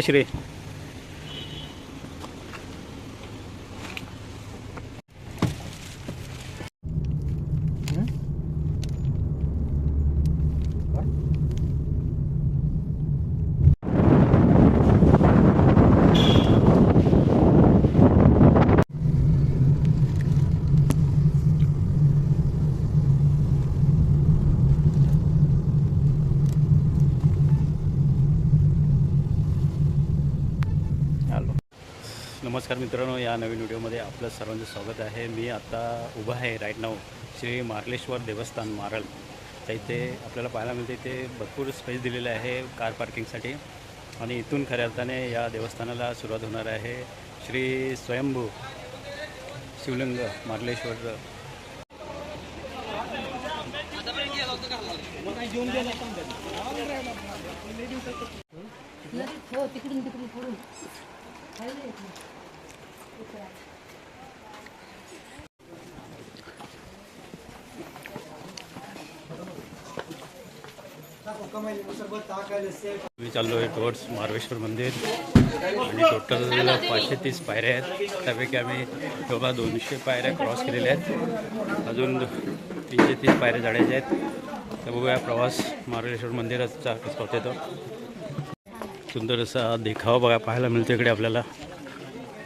श्री. नमस्कार मित्रांनो या नवीन व्हिडिओमध्ये आपलं सर्वांचं स्वागत आहे. मी आता उभा आहे राईट नाव श्री मार्लेश्वर देवस्थान मारल तर इथे आपल्याला पाहायला मिळते इथे भरपूर स्पेस दिलेलं आहे कार पार्किंगसाठी आणि इथून खऱ्या अर्थाने या देवस्थानाला सुरुवात होणार आहे श्री स्वयंभू शिवलिंग मार्लेश्वर. हो तिकडून तिकडून मी चाललो आहे टोर्स मार्वेश्वर मंदिर. आणि टोटल पाचशे तीस पायऱ्या आहेत. त्यापैकी आम्ही जवळपास दोनशे पायऱ्या क्रॉस केलेल्या आहेत. अजून तीनशे तीस पायऱ्या जाण्याच्या आहेत. तर बघूया प्रवास मार्वेश्वर मंदिराचा कसा होते तो. सुंदर असा देखावा बघा पाहायला मिळतो इकडे आपल्याला.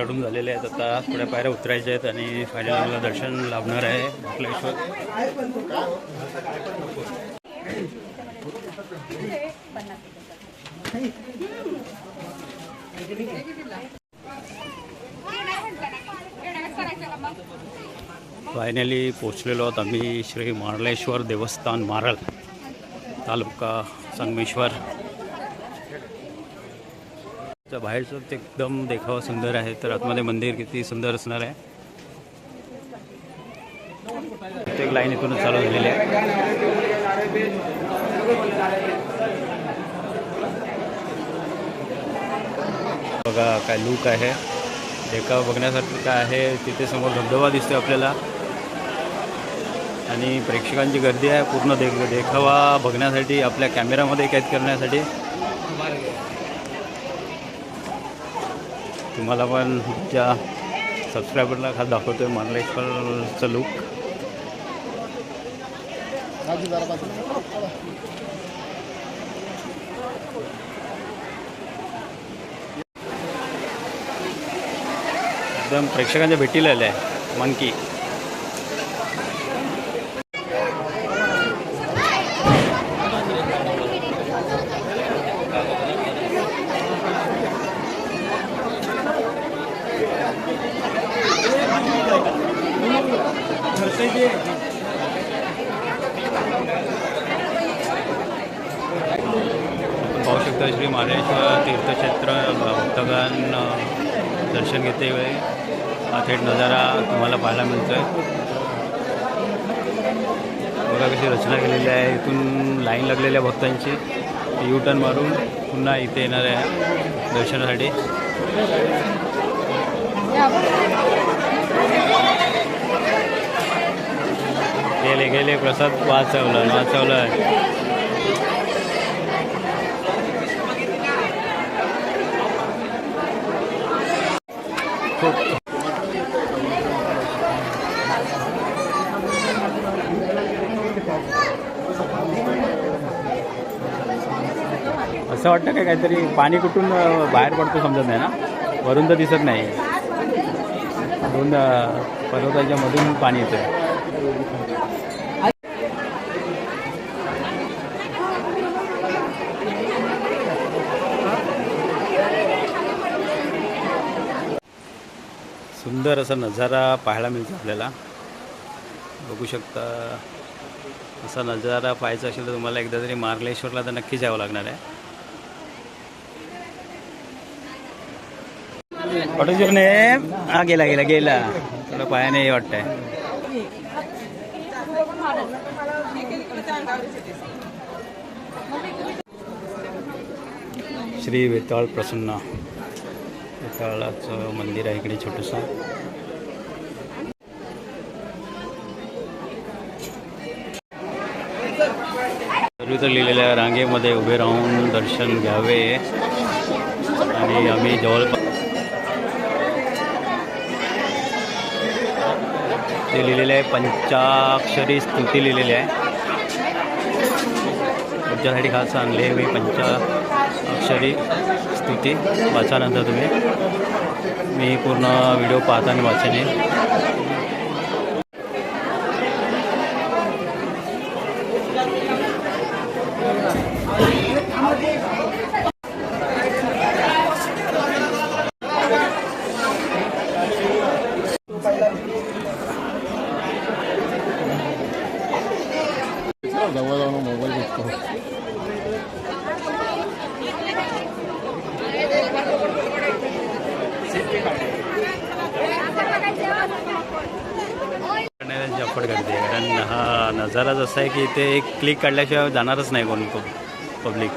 चढून झालेले आहेत. आता थोड्या पायऱ्या उतरायच्या आहेत आणि फायनल मला दर्शन लाभणार आहे महाबळेश्वर. फायनली पोचलेलो आहोत आम्ही श्री मार्लेश्वर देवस्थान मारल तालुका संगमेश्वर. तर बाहेरचं ते एकदम देखावा सुंदर आहे. तर आतमध्ये मंदिर किती सुंदर असणार आहे. प्रत्येक लाईन इथूनच चालू झालेली आहे. बघा काय लूक आहे. देखावा बघण्यासारखं काय आहे. तिथे समोर धबधबा दिसतोय आपल्याला. आणि प्रेक्षकांची गर्दी आहे. पूर्ण देख देखावा बघण्यासाठी आपल्या कॅमेरामध्ये कैद करण्यासाठी. तुम्हाला पण त्या सबस्क्रायबरला खास दाखवतोय मार्लेश्वरचं लुक एकदम प्रेक्षकांच्या भेटीला आलं आहे. मनकी आपण पाहू शकता श्री मार्लेश्वर तीर्थक्षेत्र छान दर्शन घेते वेळी. हा थेट नजारा तुम्हाला पाहायला मिळतो आहे बघा कशी रचना केलेली आहे. इथून लाईन लागलेल्या भक्तांची. यू टर्न मारून पुन्हा इथे येणार आहे दर्शनासाठी. गेले गेले प्रसाद वाचवलं वाचवलं. खूप. असं वाटतं काय काहीतरी पाणी कुठून बाहेर पडतो समजत नाही ना? वरून तर दिसत नाही. दोन पर्वताच्या मधून पाणी येतं सुंदर असा नजारा पाहायला मिळतो आपल्याला. बघू शकता असा नजारा पाहायचा असेल तर तुम्हाला एकदा तरी मार्लेश्वरला तर नक्कीच यावं लागणार आहे. ऑटोजीवने हा गेला गेला गेला. थोडं पायाने हे वाटतंय. श्री वेताळ प्रसन्न. काळाचं मंदिर आहे इकडे छोटंसं. तर लिहिलेल्या रांगेमध्ये उभे राहून दर्शन घ्यावे. आणि आम्ही जवळपास ते लिहिलेले आहे पंचाक्षरी स्तुती लिहिलेली आहे. तुमच्यासाठी खास आणले मी पंचाक्षरी. स्तुती वाचानंतर तुम्ही. मी पूर्ण व्हिडिओ पाहताना वाचेन जवळ जाऊन मोबाईल दिसतो करण्याला झपट करते कारण हा असं आहे की ते एक क्लिक काढल्याशिवाय जाणारच नाही कोण पब्लिक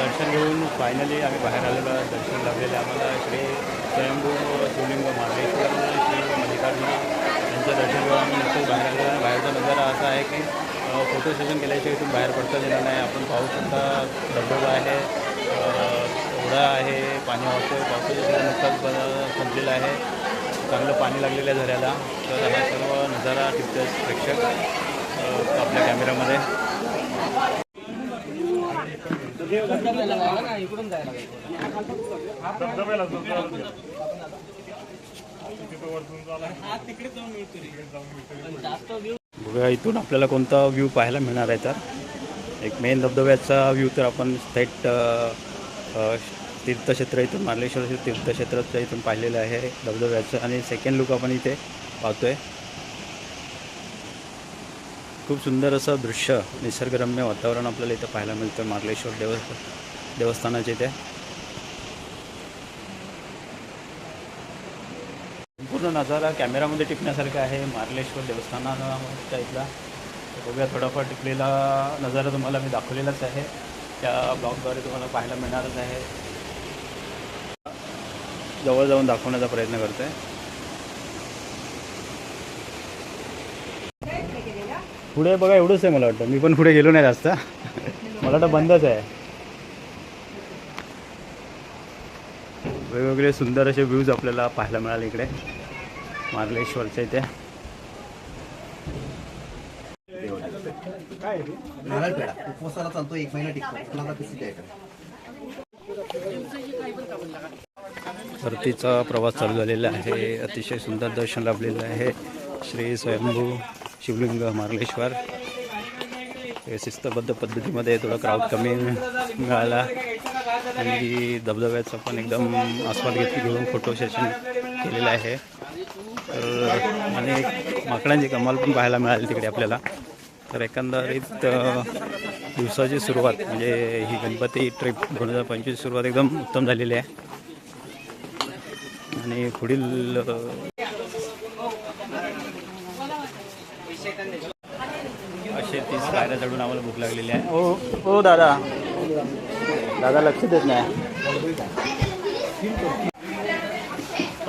दर्शन घेऊन फायनली आम्ही बाहेर आलेलो आहे दर्शन लाभलेले आम्हाला श्री स्वयंभू शिवलिंग महाबळेश्वर श्री मल्लिकार्जुन यांचं दर्शन घेऊन आम्ही नुकतंच बाहेर बाहेरचा नजारा असा आहे की फोटो सेशन केल्याशिवाय इथून बाहेर पडता येणार नाही. आपण पाहू शकता धबधबा आहे ओढा आहे पाणी वाहतोय. पावसाचा सुद्धा नुकताच संपलेला आहे. चांगलं पाणी लागलेलं आहे झऱ्याला. तर हा सर्व नजारा टिपतोय प्रेक्षक आपल्या कॅमेऱ्यामध्ये बघा इथून आपल्याला कोणता व्ह्यू पाहायला मिळणार आहे तर. एक मेन धबधब्याचा व्ह्यू तर आपण थेट तीर्थक्षेत्र इथून मार्लेश्वर तीर्थक्षेत्राच्या इथून पाहिलेलं आहे धबधब्याचं. आणि सेकंड लुक आपण इथे पाहतोय. खूप सुंदर असं दृश्य निसर्गरम्य वातावरण आपल्याला इथं पाहायला मिळतं मार्लेश्वर देव देवस्थानाच्या इथे. पूर्ण नजारा कॅमेरामध्ये टिपण्यासारखा आहे. मार्लेश्वर देवस्थानाच्या इथला. बघूया थोडाफार टिपलेला नजारा तुम्हाला मी दाखवलेलाच आहे. त्या ब्लॉगद्वारे तुम्हाला पाहायला मिळणारच आहे. जवळ जाऊन दाखवण्याचा प्रयत्न करते पुढे बघा एवढंच आहे मला वाटतं. मी पण पुढे गेलो नाही जास्त. मला वाटतं बंदच आहे. वेगवेगळे सुंदर असे व्ह्यूज आपल्याला पाहायला मिळाले इकडे. मार्लेश्वरच्या इथे. नारळ पेढा उपवासाला चालतो एक महिना टिकतो. कुणाला कशी द्यायचं परतीचा प्रवास चालू झालेला आहे. अतिशय सुंदर दर्शन लाभलेलं आहे. श्री स्वयंभू शिवलिंग मार्लेश्वर. हे शिस्तबद्ध पद्धतीमध्ये थोडं क्राऊड कमी मिळाला. आणि धबधब्याचा पण एकदम आस्वाद घेत घेऊन फोटो सेशन केलेलं आहे. तर आणि माकडांची कमाल पण पाहायला मिळाली तिकडे आपल्याला. तर एकंदरीत दिवसाची सुरुवात म्हणजे ही गणपती ट्रिप दोन हजार पंचवीस सुरुवात एकदम उत्तम झालेली आहे. आणि पुढील असे तीस पायऱ्या चढून आम्हाला भूक लागलेली आहे. हो हो दादा. दादा लक्ष देत नाही.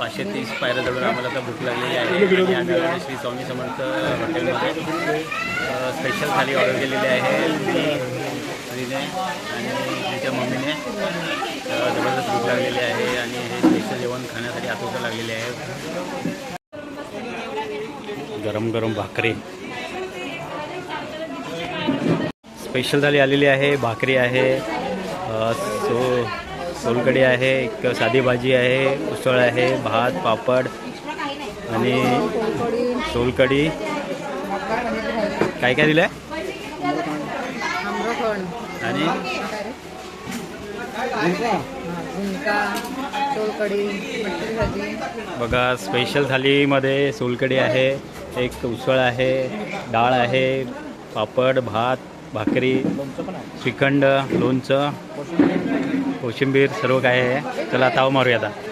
पाचशे तीस पायऱ्या जवळ आम्हाला तर भूक लागलेली आहे. आणि आम्ही श्री स्वामी समर्थ हॉटेलमध्ये. स्पेशल थाली ऑर्डर केलेली आहे आणि तिने आणि तिच्या मम्मीने. जबरदस्त भूक लागलेली आहे आणि हे स्पेशल जेवण खाण्यासाठी आतुरता लागलेली आहे. गरम गरम भाकरी. स्पेशल थाली आलेली आहे भाकरी आहे. अ, सो सोलकढी आहे एक साधी भाजी आहे उसळ आहे भात पापड आणि सोलकढी. काय काय दिलं आहे आणि बघा स्पेशल थालीमध्ये सोलकढी आहे एक उसळ आहे डाळ आहे पापड भात भाकरी श्रीखंड लोणचं. कोशिंबीर सर्व काय आहे. चला ताव मारूया आता.